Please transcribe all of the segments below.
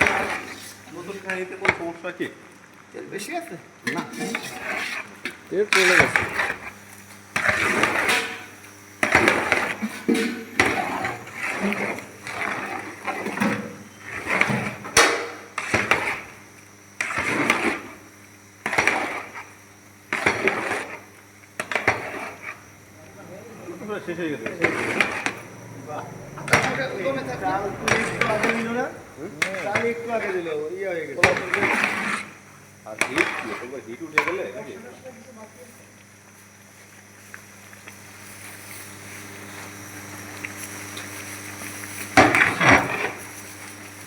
না এতে কোনো সমস্যা কি? তেল বেশি আছে? না। তেল চলে গেছে। শেষ হয়ে গেছে। আর হিট কি তোমার হিট উঠে গেলে নাকি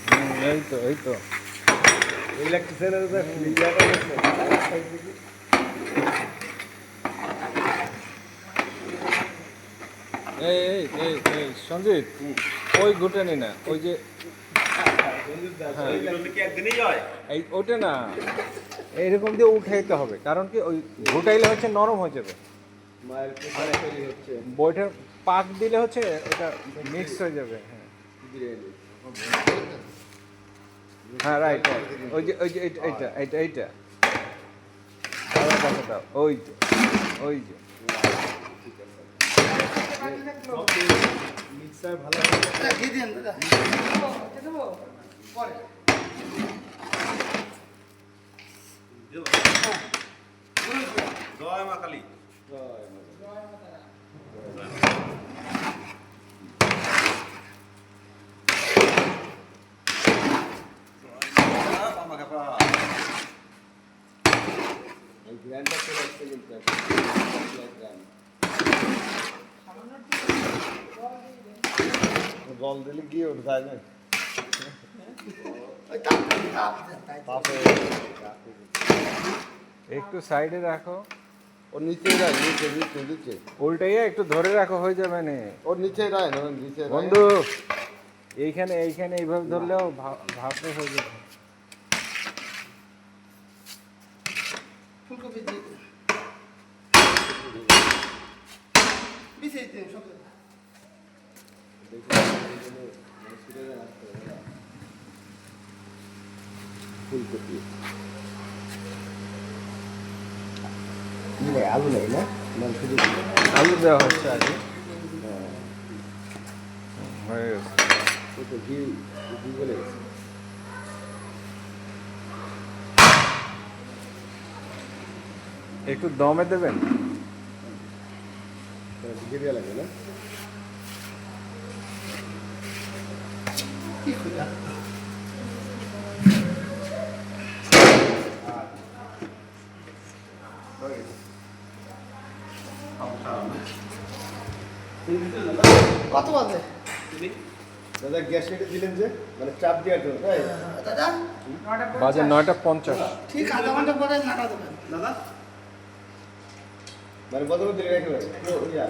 হুম, এই তো এই তো ইলেকট্রিশিয়ানের ইয়াটা হচ্ছে এই এই এই এই। সঞ্জিত, ওই ঘুটেনি না ওই যে হ্যাঁ। এই ওটা না, এইরকম দিয়ে উঠাইতে হবে, কারণ কি ওই ঘুটাইলে হচ্ছে নরম হয়ে যাবে। বইটার পাক দিলে হচ্ছে ওটা মিক্স হয়ে যাবে হ্যাঁ। হ্যাঁ রাইট ওই যে ওই যে, এইটা এইটা এইটা ওই যে ওই যে। মিক্সার ভালো ঘি দিন দাদা পরে জয় মা কালী এই গ্র্যান্ডটা চলে আসছে কিন্তু গ্র্যান্ড জল দিলে গিয়ে ওঠে যায় না একটু সাইডে রাখো। ওর নিচে রায় নিচে নিচে নিচে। উল্টাইয়া একটু ধরে রাখো হয়ে যাবে না। ওর নিচে রায় না নিচে। বন্ধু এইখানে এইখানে এইভাবে ধরলেও ভাপে হয়ে যাবে। ফুলকপি দিয়ে দিন বিছিয়ে দিন সব দাদা। ফুলকপি নেই আলু নেই না? মানে শুধু আলু দেওয়া হচ্ছে আগে। হয়ে। গেছে। ওই তো ঘি ঘি বলে গেছে। একটু দমে দেবেন? ঘি দেওয়া লাগবে না? কত বাজে? দাদা গ্যাস রেটে দিলেন যে মানে চাপ দেওয়ার জন্য তাই? দাদা? বাজে নয়টা পঞ্চাশ। ঠিক আধা ঘণ্টা পরে নাটা দেবেন। দাদা? মানে কত করে দিলেন একেবারে? ইয়া।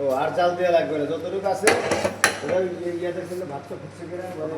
ও আর চাল দেওয়া লাগবে না যতটুকু আছে ওরা ওই ইয়াদের জন্য ভাতটা ফুটছে কিনা মানে